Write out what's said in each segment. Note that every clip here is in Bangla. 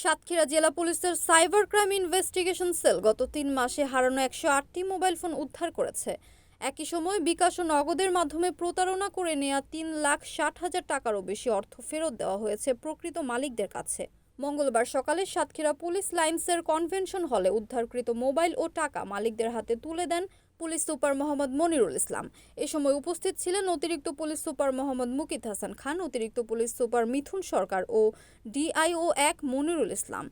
সাতক্ষীরা জেলা পুলিশের সাইবার ক্রাইম ইনভেস্টিগেশন সেল গত তিন মাসে হারানো একশো আটটি মোবাইল ফোন উদ্ধার করেছে। একই সময় বিকাশ ও নগদের মাধ্যমে প্রতারণা করে নেওয়া তিন লাখ ষাট হাজার টাকারও বেশি অর্থ ফেরত দেওয়া হয়েছে প্রকৃত মালিকদের কাছে। মঙ্গলবার সকালে সাতক্ষীরা পুলিশ লাইন্সের কনভেনশন হলে উদ্ধারকৃত মোবাইল ও টাকা মালিকদের হাতে তুলে দেন পুলিশ সুপার মোহাম্মদ মনিরুল ইসলাম। এ সময় উপস্থিত ছিলেন অতিরিক্ত পুলিশ সুপার মোহাম্মদ মুকিত হাসান খান, অতিরিক্ত পুলিশ সুপার মিথুন সরকার ও ডিআইও এক মনিরুল ইসলাম।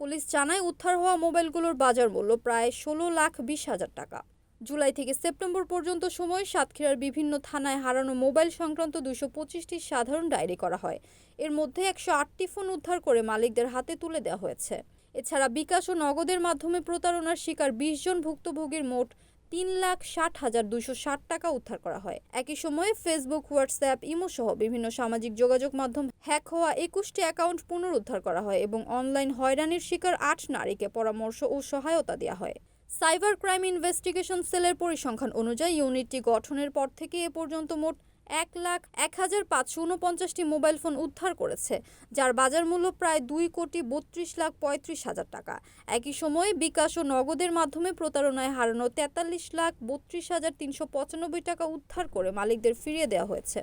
পুলিশ জানায়, উদ্ধার হওয়া মোবাইলগুলোর বাজার মূল্য প্রায় ষোলো লাখ বিশ হাজার টাকা। জুলাই থেকে সেপ্টেম্বর পর্যন্ত সময় সাতক্ষীরার বিভিন্ন থানায় হারানো মোবাইল সংক্রান্ত দুশো পঁচিশটি সাধারণ ডায়েরি করা হয়। এর মধ্যে একশো আটটি ফোন উদ্ধার করে মালিকদের হাতে তুলে দেওয়া হয়েছে। এছাড়া বিকাশ ও নগদের মাধ্যমে প্রতারণার শিকার বিশ জন ভুক্তভোগীর মোট তিন লাখ ষাট হাজার দুশো ষাট টাকা উদ্ধার করা হয়। একই সময়ে ফেসবুক, হোয়াটসঅ্যাপ, ইমো সহ বিভিন্ন সামাজিক যোগাযোগ মাধ্যম হ্যাক হওয়া একুশটি অ্যাকাউন্ট পুনরুদ্ধার করা হয় এবং অনলাইন হয়রানির শিকার আট নারীকে পরামর্শ ও সহায়তা দেওয়া হয়। সাইবার ক্রাইম ইনভেস্টিগেশন সেলের পরিসংখ্যান অনুযায়ী ইউনিটটি গঠনের পর থেকে এ পর্যন্ত মোট এক লাখ এক হাজার পাঁচশো উনপঞ্চাশটি মোবাইল ফোন উদ্ধার করেছে, যার বাজার মূল্য প্রায় দুই কোটি বত্রিশ লাখ পঁয়ত্রিশ হাজার টাকা। একই সময়ে বিকাশ ও নগদের মাধ্যমে প্রতারণায় হারানো তেতাল্লিশ লাখ বত্রিশ হাজার তিনশো পঁচানব্বই টাকা উদ্ধার করে মালিকদের ফিরিয়ে দেওয়া হয়েছে।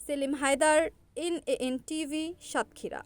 Selim Haidar N N TV, Satkhira.